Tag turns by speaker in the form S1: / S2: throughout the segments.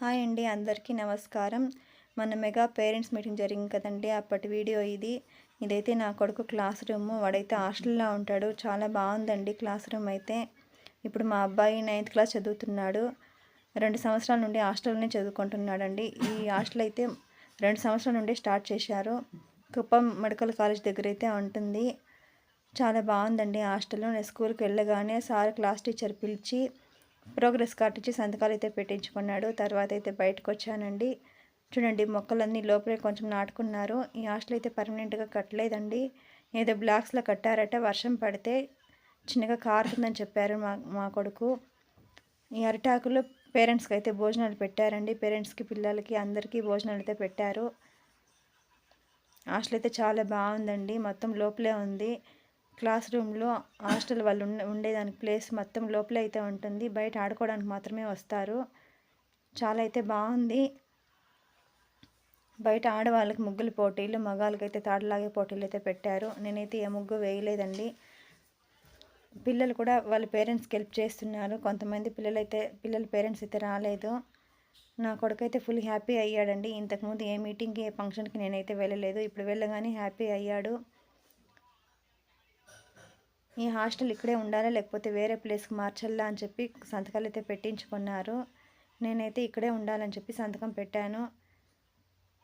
S1: Hi అండి అందరికీ నమస్కారం. మన మెగా పేరెంట్స్ మీటింగ్ జరిగింది కదండి అప్పటి వీడియో ఇది. ఇదైతే నా కొడుకు క్లాస్ రూమ్ వాడైతే హాస్టల్లో ఉంటాడు. చాలా బాగుందండి క్లాస్ రూమ్ అయితే. ఇప్పుడు మా అబ్బాయి నైన్త్ క్లాస్ చదువుతున్నాడు. రెండు సంవత్సరాల నుండి హాస్టల్లోనే చదువుకుంటున్నాడండి. ఈ హాస్టల్ అయితే రెండు సంవత్సరాల నుండి స్టార్ట్ చేశారు. కుప్పం మెడికల్ కాలేజ్ దగ్గర అయితే ఉంటుంది. చాలా బాగుందండి హాస్టల్లో నేను స్కూల్కి వెళ్ళగానే సార్ క్లాస్ టీచర్ పిలిచి ప్రోగ్రెస్ కార్డ్ ఇచ్చి సంతకాలు అయితే పెట్టించుకున్నాడు. తర్వాత అయితే బయటకు వచ్చానండి. చూడండి మొక్కలన్నీ లోపలే కొంచెం నాటుకున్నారు. ఈ హాస్టల్ అయితే పర్మనెంట్గా కట్టలేదండి. ఏదో బ్లాక్స్లో కట్టారట వర్షం పడితే చిన్నగా కారుతుందని చెప్పారు మా మా కొడుకు. ఈ అరిటాకులో పేరెంట్స్కి అయితే భోజనాలు పెట్టారండి. పేరెంట్స్కి పిల్లలకి అందరికీ భోజనాలు అయితే పెట్టారు. హాస్టల్ అయితే చాలా బాగుందండి. మొత్తం లోపలే ఉంది. క్లాస్ రూమ్లో హాస్టల్ వాళ్ళు ఉండే ఉండేదానికి ప్లేస్ మొత్తం లోపలే అయితే ఉంటుంది. బయట ఆడుకోవడానికి మాత్రమే వస్తారు. చాలా అయితే బాగుంది. బయట ఆడవాళ్ళకి ముగ్గుల పోటీలు మగాళ్ళకైతే తాడులాగే పోటీలు అయితే పెట్టారు. నేనైతే ఏ ముగ్గు వేయలేదండి. పిల్లలు కూడా వాళ్ళ పేరెంట్స్కి హెల్ప్ చేస్తున్నారు. కొంతమంది పిల్లలైతే పిల్లల పేరెంట్స్ అయితే రాలేదు. నా కొడుకైతే ఫుల్ హ్యాపీ అయ్యాడండి. ఇంతకుముందు ఏ మీటింగ్కి ఏ ఫంక్షన్కి నేనైతే వెళ్ళలేదు. ఇప్పుడు వెళ్ళగానే హ్యాపీ అయ్యాడు. ఈ హాస్టల్ ఇక్కడే ఉండాలా లేకపోతే వేరే ప్లేస్కి మార్చల్లా అని చెప్పి సంతకాలు అయితే పెట్టించుకున్నారు. నేనైతే ఇక్కడే ఉండాలని చెప్పి సంతకం పెట్టాను.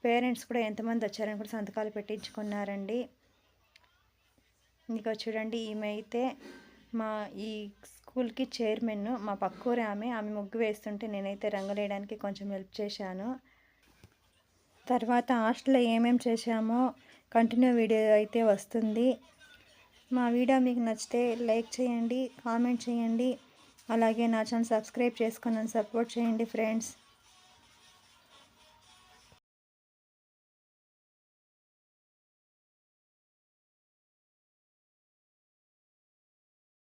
S1: పేరెంట్స్ కూడా ఎంతమంది వచ్చారని కూడా సంతకాలు పెట్టించుకున్నారండి. ఇంకా చూడండి ఈమె అయితే మా ఈ స్కూల్కి చైర్మన్ మా పక్కూరే ఆమె. ఆమె ముగ్గు వేస్తుంటే నేనైతే రంగులేయడానికి కొంచెం హెల్ప్ చేశాను. తర్వాత హాస్టల్లో ఏమేమి చేశామో కంటిన్యూ వీడియో అయితే వస్తుంది. మా వీడియో మీకు నచ్చితే లైక్ చేయండి కామెంట్ చేయండి. అలాగే నా ఛానల్ సబ్స్క్రైబ్ చేసుకుని సపోర్ట్ చేయండి ఫ్రెండ్స్.